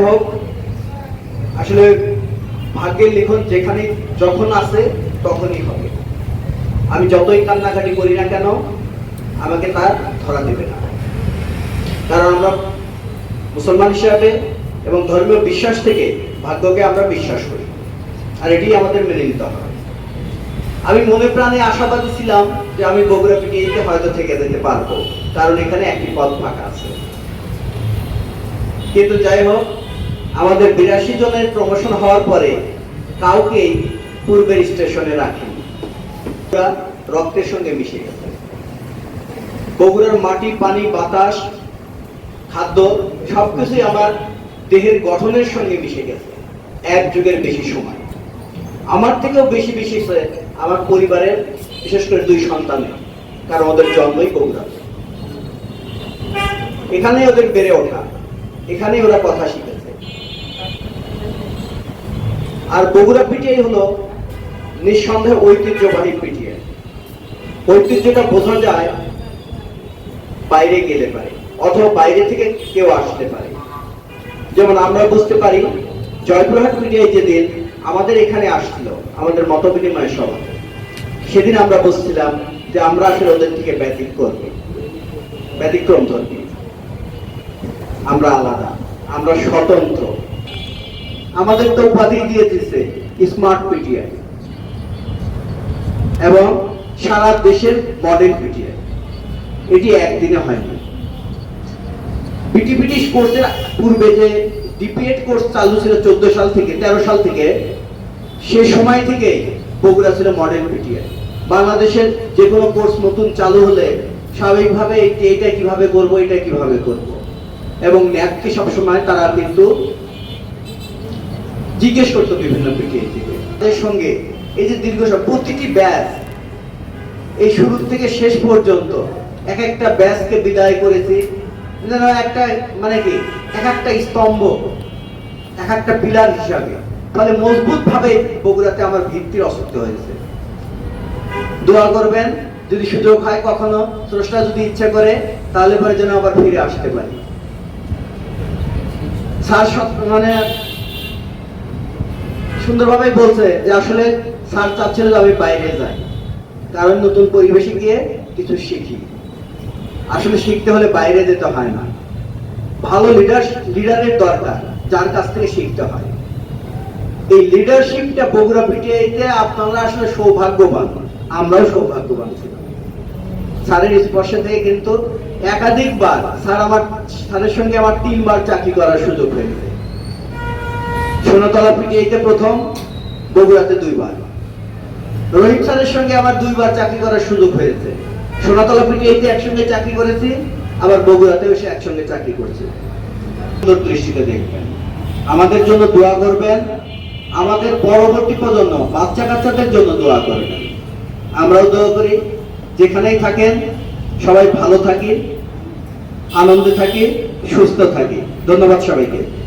যাই হোক, আসলে ভাগ্যের লিখন যেখানে যখন আসে তখনই হবে। আমি যতই কান্নাকাটি করি না কেন, আমাকে তার ধরা দেবে না। কারণ আমরা মুসলমান হিসাবে এবং ধর্মীয় বিশ্বাস থেকে ভাগ্যকে আমরা বিশ্বাস করি। আর এটি আমাদের মেনে নিতে হবে। আমি মনে প্রাণে আশাবাদী ছিলাম যে আমি বগুড়া পিটিএতে হয়তো থেকে যেতে পারব, কারণ এখানে একটি পদ ফাঁকা আছে। কিন্তু যাই হোক আমাদের বিরাশি জনের প্রমোশন হওয়ার পরে কাউকেই পূর্বের স্টেশনে ওরা রক্তের সঙ্গে মিশে গেছে। বগুড়ার মাটি, পানি, বাতাস, খাদ্য সবকিছুই আমার দেহের গঠনের সঙ্গে মিশে গেছে। এক যুগের বেশি সময়। আমার থেকেও বেশি বেশি আমার পরিবারের, বিশেষ করে দুই সন্তানের, কারণ ওদের জন্মই বগুড়া এখানেই ওদের বেড়ে ওঠা। এখানেই ওরা কথা শিখেছে আর বগুড়া পিটিআই হলো নিঃসন্দেহে ঐতিহ্যবাহী পিটিআই। ঐতিহ্যটা বোঝা যায় বাইরে গেলে পারে, অথবা বাইরে থেকে কেউ আসতে পারে। যেমন আমরা বুঝতে পারি, জয়পুরহাট মিডিয়ায় যেদিন আমাদের এখানে আসছিল, আমাদের মত বিনিময় সভা, সেদিন আমরা বুঝছিলাম যে আমরা আসলে ওদের থেকে ব্যতিক করব ব্যতিক্রম ধর্মী। আমরা আলাদা, আমরা স্বতন্ত্র। আমাদের তো উপাধি দিয়ে দিচ্ছে স্মার্ট পিটিআই এবং সারা দেশের মডেল পিটিআই এটি একদিনে হয়নি। বিটিপিটি কোর্সের পূর্বে যে ডিপিএড কোর্স চালু ছিল চোদ্দ সাল থেকে, তেরো সাল থেকে, সে সময় থেকে বগুড়া ছিল মডেল পিটিআই বাংলাদেশের যে কোনো কোর্স নতুন চালু হলে স্বাভাবিকভাবে এটা কীভাবে করব, এটা কীভাবে করব। এবং ন্যাককে সবসময় তারা কিন্তু জিজ্ঞেস করতো বিভিন্ন পিটিআই তাদের সঙ্গে এই যে দীর্ঘ প্রতিটি ব্যাচ এই শুরু থেকে শেষ পর্যন্ত এক একটা ব্যাচকে বিদায় করেছি। একটা মানে কি, এক একটা স্তম্ভ, এক একটা পিলার হিসাবে। ফলে মজবুত ভাবে বগুড়াতে আমার ভিত্তির অসুস্থ হয়েছে। দোয়া করবেন, যদি সুযোগ হয় কখনো, স্রষ্টা যদি ইচ্ছা করে, তাহলে পরে যেন আবার ফিরে আসতে পারি। স্যার মানে সুন্দরভাবে বলছে যে আসলে স্যার চাচ্ছিল যে আমি বাইরে যাই। কারণ নতুন পরিবেশে গিয়ে কিছু শিখি। আসলে শিখতে হলে বাইরে যেতে হয় না। ভালো লিডার লিডারের দরকার, যার কাছ থেকে শিখতে হয়। এই লিডারশিপটা বগুড়া পিটিআইতে আপনারা আসলে সৌভাগ্যবান। আমরাও সৌভাগ্যবান ছিলাম। স্যারের স্পর্শে থেকে কিন্তু একাধিকবার স্যার আমার, স্যারের সঙ্গে আমার তিনবার চাকরি করার সুযোগ হয়েছে। সোনাতলা পিটিআইতে প্রথম? বগুড়াতে দুইবার। রোহিত স্যারের সঙ্গে আমার দুইবার চাকরি করার সুযোগ হয়েছে। সোনাতলা পিটিআইতে একসঙ্গে চাকরি করেছি? আবার বগুড়াতেও এসে একসঙ্গে চাকরি করছি। সুন্দর দৃষ্টিতে দেখবেন। আমাদের জন্য দোয়া করবেন। আমাদের পরবর্তী প্রজন্ম বাচ্চা কাচ্চাদের জন্য দোয়া করবেন। আমরাও দোয়া করি। যেখানেই থাকেন, সবাই ভালো থাকি, আনন্দে থাকি, সুস্থ থাকি। ধন্যবাদ সবাইকে।